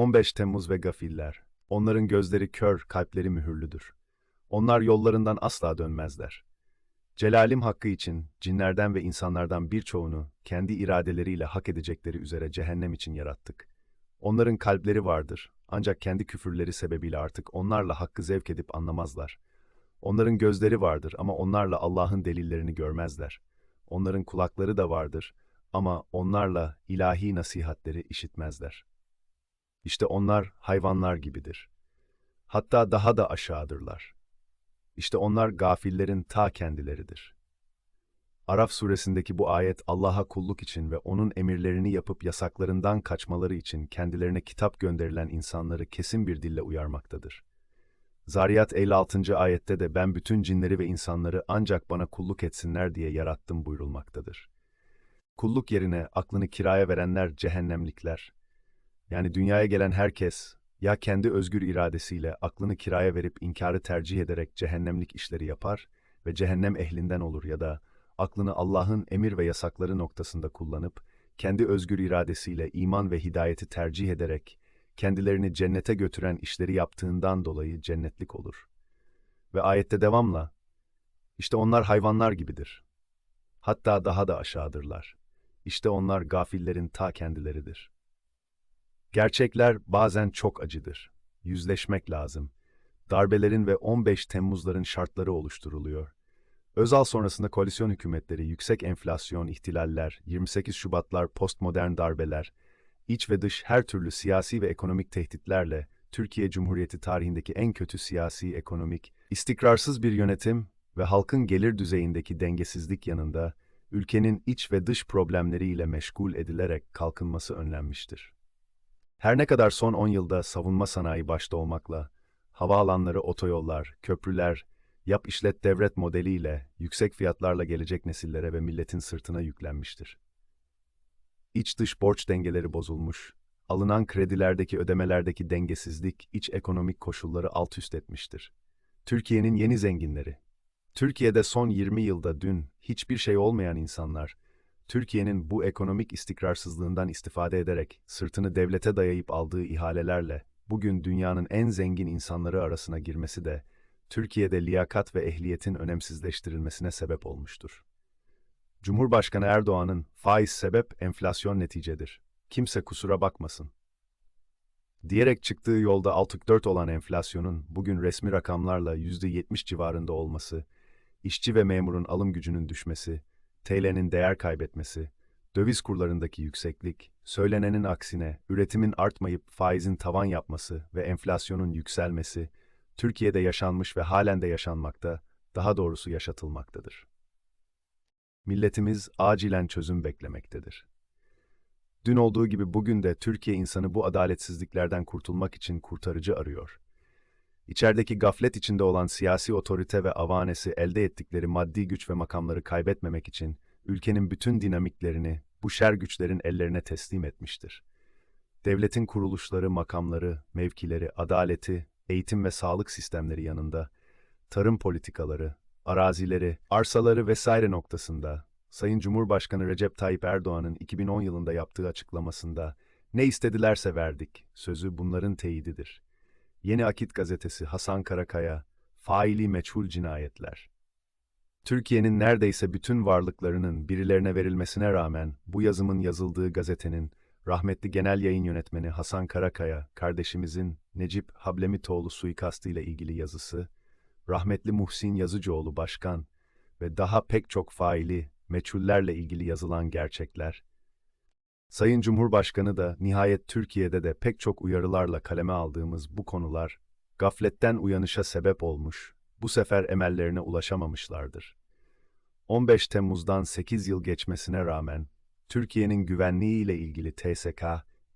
15 Temmuz ve gafiller. Onların gözleri kör, kalpleri mühürlüdür. Onlar yollarından asla dönmezler. Celalim hakkı için cinlerden ve insanlardan birçoğunu kendi iradeleriyle hak edecekleri üzere cehennem için yarattık. Onların kalpleri vardır ancak kendi küfürleri sebebiyle artık onlarla hakkı zevk edip anlamazlar. Onların gözleri vardır ama onlarla Allah'ın delillerini görmezler. Onların kulakları da vardır ama onlarla ilahi nasihatleri işitmezler. İşte onlar hayvanlar gibidir. Hatta daha da aşağıdırlar. İşte onlar gafillerin ta kendileridir. Araf suresindeki bu ayet Allah'a kulluk için ve onun emirlerini yapıp yasaklarından kaçmaları için kendilerine kitap gönderilen insanları kesin bir dille uyarmaktadır. Zariyat 56. ayette de ben bütün cinleri ve insanları ancak bana kulluk etsinler diye yarattım buyurulmaktadır. Kulluk yerine aklını kiraya verenler cehennemlikler. Yani dünyaya gelen herkes ya kendi özgür iradesiyle aklını kiraya verip inkarı tercih ederek cehennemlik işleri yapar ve cehennem ehlinden olur ya da aklını Allah'ın emir ve yasakları noktasında kullanıp kendi özgür iradesiyle iman ve hidayeti tercih ederek kendilerini cennete götüren işleri yaptığından dolayı cennetlik olur. Ve ayette devamla, işte onlar hayvanlar gibidir. Hatta daha da aşağıdırlar. İşte onlar gafillerin ta kendileridir. Gerçekler bazen çok acıdır. Yüzleşmek lazım. Darbelerin ve 15 Temmuzların şartları oluşturuluyor. Özal sonrasında koalisyon hükümetleri, yüksek enflasyon, ihtilaller, 28 Şubatlar, postmodern darbeler, iç ve dış her türlü siyasi ve ekonomik tehditlerle Türkiye Cumhuriyeti tarihindeki en kötü siyasi, ekonomik, istikrarsız bir yönetim ve halkın gelir düzeyindeki dengesizlik yanında ülkenin iç ve dış problemleriyle meşgul edilerek kalkınması önlenmiştir. Her ne kadar son 10 yılda savunma sanayi başta olmakla, havaalanları, otoyollar, köprüler, yap işlet devret modeliyle yüksek fiyatlarla gelecek nesillere ve milletin sırtına yüklenmiştir. İç dış borç dengeleri bozulmuş, alınan kredilerdeki ödemelerdeki dengesizlik iç ekonomik koşulları alt üst etmiştir. Türkiye'nin yeni zenginleri. Türkiye'de son 20 yılda dün hiçbir şey olmayan insanlar, Türkiye'nin bu ekonomik istikrarsızlığından istifade ederek sırtını devlete dayayıp aldığı ihalelerle bugün dünyanın en zengin insanları arasına girmesi de Türkiye'de liyakat ve ehliyetin önemsizleştirilmesine sebep olmuştur. Cumhurbaşkanı Erdoğan'ın faiz sebep enflasyon neticedir. Kimse kusura bakmasın. Diyerek çıktığı yolda 6.4 olan enflasyonun bugün resmi rakamlarla %70 civarında olması, işçi ve memurun alım gücünün düşmesi, TL'nin değer kaybetmesi, döviz kurlarındaki yükseklik, söylenenin aksine üretimin artmayıp faizin tavan yapması ve enflasyonun yükselmesi, Türkiye'de yaşanmış ve halen de yaşanmakta, daha doğrusu yaşatılmaktadır. Milletimiz acilen çözüm beklemektedir. Dün olduğu gibi bugün de Türkiye insanı bu adaletsizliklerden kurtulmak için kurtarıcı arıyor. İçerideki gaflet içinde olan siyasi otorite ve avanesi elde ettikleri maddi güç ve makamları kaybetmemek için ülkenin bütün dinamiklerini bu şer güçlerin ellerine teslim etmiştir. Devletin kuruluşları, makamları, mevkileri, adaleti, eğitim ve sağlık sistemleri yanında, tarım politikaları, arazileri, arsaları vesaire noktasında, Sayın Cumhurbaşkanı Recep Tayyip Erdoğan'ın 2010 yılında yaptığı açıklamasında ne istedilerse verdik sözü bunların teyididir. Yeni Akit gazetesi Hasan Karakaya, faili meçhul cinayetler. Türkiye'nin neredeyse bütün varlıklarının birilerine verilmesine rağmen bu yazımın yazıldığı gazetenin rahmetli genel yayın yönetmeni Hasan Karakaya, kardeşimizin Necip Hablemitoğlu suikastı ile ilgili yazısı, rahmetli Muhsin Yazıcıoğlu başkan ve daha pek çok faili, meçhullerle ilgili yazılan gerçekler, Sayın Cumhurbaşkanı da nihayet Türkiye'de de pek çok uyarılarla kaleme aldığımız bu konular, gafletten uyanışa sebep olmuş, bu sefer emellerine ulaşamamışlardır. 15 Temmuz'dan 8 yıl geçmesine rağmen, Türkiye'nin güvenliği ile ilgili TSK,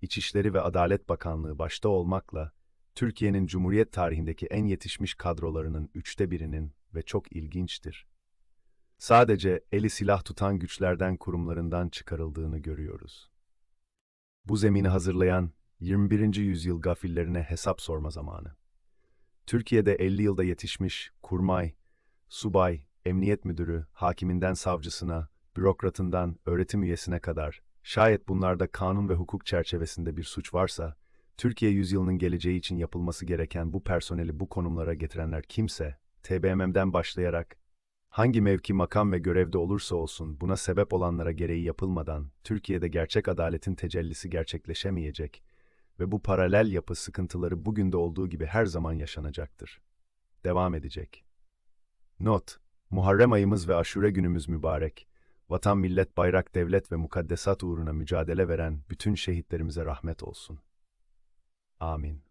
İçişleri ve Adalet Bakanlığı başta olmakla, Türkiye'nin Cumhuriyet tarihindeki en yetişmiş kadrolarının üçte birinin ve çok ilginçtir. Sadece eli silah tutan güçlerden kurumlarından çıkarıldığını görüyoruz. Bu zemini hazırlayan 21. yüzyıl gafillerine hesap sorma zamanı. Türkiye'de 50 yılda yetişmiş kurmay, subay, emniyet müdürü, hakiminden savcısına, bürokratından öğretim üyesine kadar, şayet bunlarda kanun ve hukuk çerçevesinde bir suç varsa, Türkiye yüzyılının geleceği için yapılması gereken bu personeli bu konumlara getirenler kimse, TBMM'den başlayarak, hangi mevki, makam ve görevde olursa olsun buna sebep olanlara gereği yapılmadan, Türkiye'de gerçek adaletin tecellisi gerçekleşemeyecek ve bu paralel yapı sıkıntıları bugün de olduğu gibi her zaman yaşanacaktır. Devam edecek. Not: Muharrem ayımız ve aşure günümüz mübarek. Vatan, millet, bayrak, devlet ve mukaddesat uğruna mücadele veren bütün şehitlerimize rahmet olsun. Amin.